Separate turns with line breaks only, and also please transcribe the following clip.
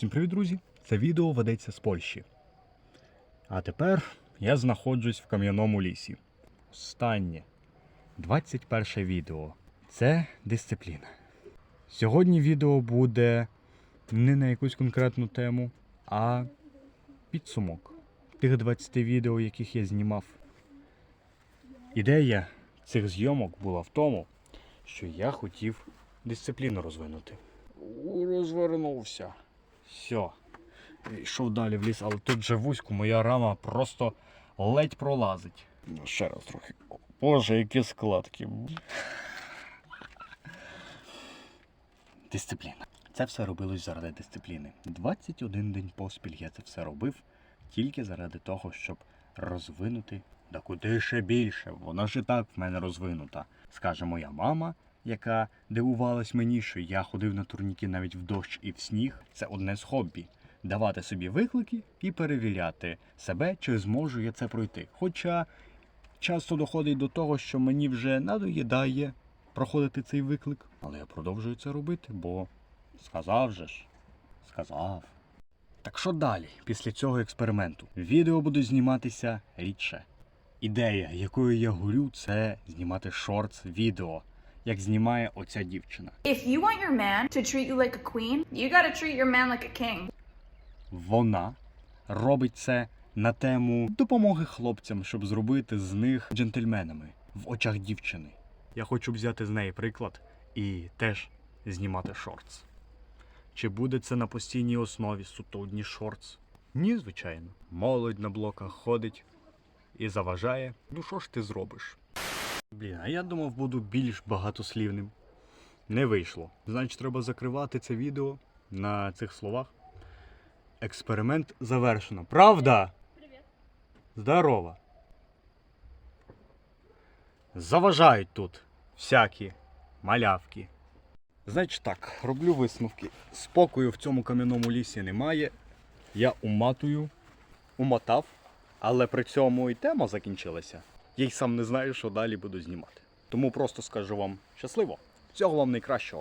Всім привіт, друзі! Це відео ведеться з Польщі. А тепер я знаходжусь в кам'яному лісі. Останнє 21 відео. Це дисципліна. Сьогодні відео буде не на якусь конкретну тему, а підсумок тих 20 відео, яких я знімав. Ідея цих зйомок була в тому, що я хотів дисципліну розвинути. Розвернувся. Все. Йшов далі в ліс, але тут же вузько моя рама просто ледь пролазить. Ну, ще раз трохи. Боже, які складки. Дисципліна. Це все робилось заради дисципліни. 21 день поспіль я це все робив тільки заради того, щоб розвинути да куди ще більше. Вона ж і так в мене розвинута. Скаже моя мама, яка дивувалась мені, що я ходив на турніки навіть в дощ і в сніг. Це одне з хобі. Давати собі виклики і перевіряти себе, чи зможу я це пройти. Хоча часто доходить до того, що мені вже надоїдає проходити цей виклик, але я продовжую це робити, бо сказав же ж, сказав. Так що далі, після цього експерименту? Відео буду зніматися рідше. Ідея, якою я горю, це знімати шортс відео, як знімає оця дівчина.
If you want your man to treat you like a queen, you gotta treat your man like a king.
Вона робить це на тему допомоги хлопцям, щоб зробити з них джентльменами в очах дівчини. Я хочу взяти з неї приклад і теж знімати шортс. Чи буде це на постійній основі суто одні шортс? Ні, звичайно. Молодь на блоках ходить і заважає. Ну що ж ти зробиш? Блін, а я думав, буду більш багатослівним. Не вийшло. Значить, треба закривати це відео на цих словах. Експеримент завершено. Правда? Привіт. Здорово. Заважають тут всякі малявки. Значить так, роблю висновки. Спокою в цьому кам'яному лісі немає. Я уматую, умотав, але при цьому і тема закінчилася. Я й сам не знаю, що далі буду знімати. Тому просто скажу вам щасливо. Всього вам найкращого.